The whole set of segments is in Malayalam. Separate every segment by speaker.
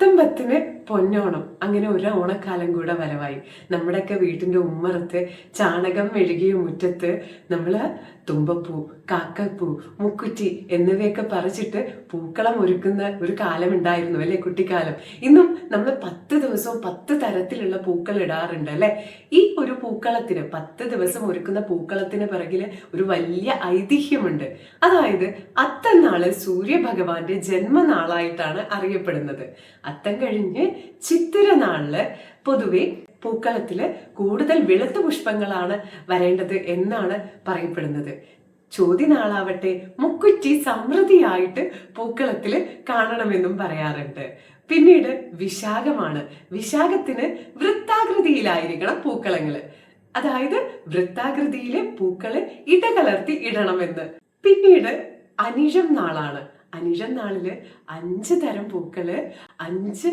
Speaker 1: അത്തം പത്തിന് പൊന്നോണം. അങ്ങനെ ഒരു ഓണക്കാലം കൂടെ വരവായി. നമ്മുടെയൊക്കെ വീട്ടിന്റെ ഉമ്മറത്ത് ചാണകം മെഴുകിയ മുറ്റത്ത് നമ്മൾ തുമ്പപ്പൂ കാക്കപ്പൂ മുക്കുറ്റി എന്നിവയൊക്കെ പറിച്ചിട്ട് പൂക്കളം ഒരുക്കുന്ന ഒരു കാലമുണ്ടായിരുന്നു അല്ലെ കുട്ടിക്കാലം. ഇന്നും നമ്മൾ പത്ത് ദിവസവും പത്ത് തരത്തിലുള്ള പൂക്കൾ ഇടാറുണ്ട് അല്ലെ? ഈ ഒരു പൂക്കളത്തിന് പത്ത് ദിവസം ഒരുക്കുന്ന പൂക്കളത്തിന് പിറകിൽ ഒരു വലിയ ഐതിഹ്യമുണ്ട്. അതായത് അത്തന്നാൾ സൂര്യഭഗവാന്റെ ജന്മനാളായിട്ടാണ് അറിയപ്പെടുന്നത്. അത്തം കഴിഞ്ഞ് ചിത്തിര നാളിൽ പൊതുവെ പൂക്കളത്തിൽ കൂടുതൽ വെളുത്ത പുഷ്പങ്ങളാണ് വരേണ്ടത് എന്നാണ് പറയപ്പെടുന്നത്. ചോദ്യനാളാവട്ടെ മുക്കുറ്റി സമൃദ്ധിയായിട്ട് പൂക്കളത്തിൽ കാണണമെന്നും പറയാറുണ്ട്. പിന്നീട് വിശാഖമാണ്. വിശാഖത്തിന് വൃത്താകൃതിയിലായിരിക്കണം പൂക്കളങ്ങൾ. അതായത് വൃത്താകൃതിയിലെ പൂക്കൾ ഇടകലർത്തി ഇടണമെന്ന്. പിന്നീട് അനിഴം നാളാണ്. അനിഴം നാളിൽ അഞ്ച് തരം പൂക്കൾ അഞ്ച്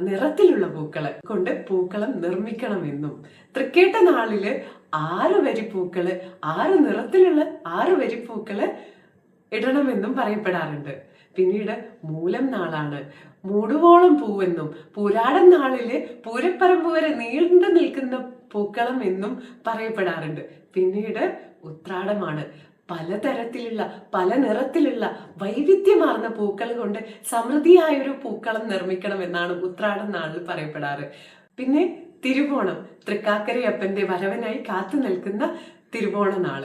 Speaker 1: നിറത്തിലുള്ള പൂക്കൾ കൊണ്ട് പൂക്കളം നിർമ്മിക്കണമെന്നും. തൃക്കേട്ട നാളിൽ ആറ് വരി പൂക്കൾ ആറ് നിറത്തിലുള്ള ആറ് വരി പൂക്കൾ ഇടണമെന്നും പറയപ്പെടാറുണ്ട്. പിന്നീട് മൂലം നാളാണ്. മൂടുവോളം പൂവെന്നും പൂരാടൻ നാളിൽ പൂരപ്പറമ്പ് വരെ നീണ്ടു നിൽക്കുന്ന പൂക്കളം എന്നും പറയപ്പെടാറുണ്ട്. പിന്നീട് ഉത്രാടമാണ്. പലതരത്തിലുള്ള പല നിറത്തിലുള്ള വൈവിധ്യമാർന്ന പൂക്കൾ കൊണ്ട് സമൃദ്ധിയായ ഒരു പൂക്കളം നിർമ്മിക്കണം എന്നാണ് ഉത്രാടം നാളിൽ പറയപ്പെടാറ്. പിന്നെ തിരുവോണം തൃക്കാക്കരയപ്പന്റെ വരവനായി കാത്തു നിൽക്കുന്ന തിരുവോണ നാൾ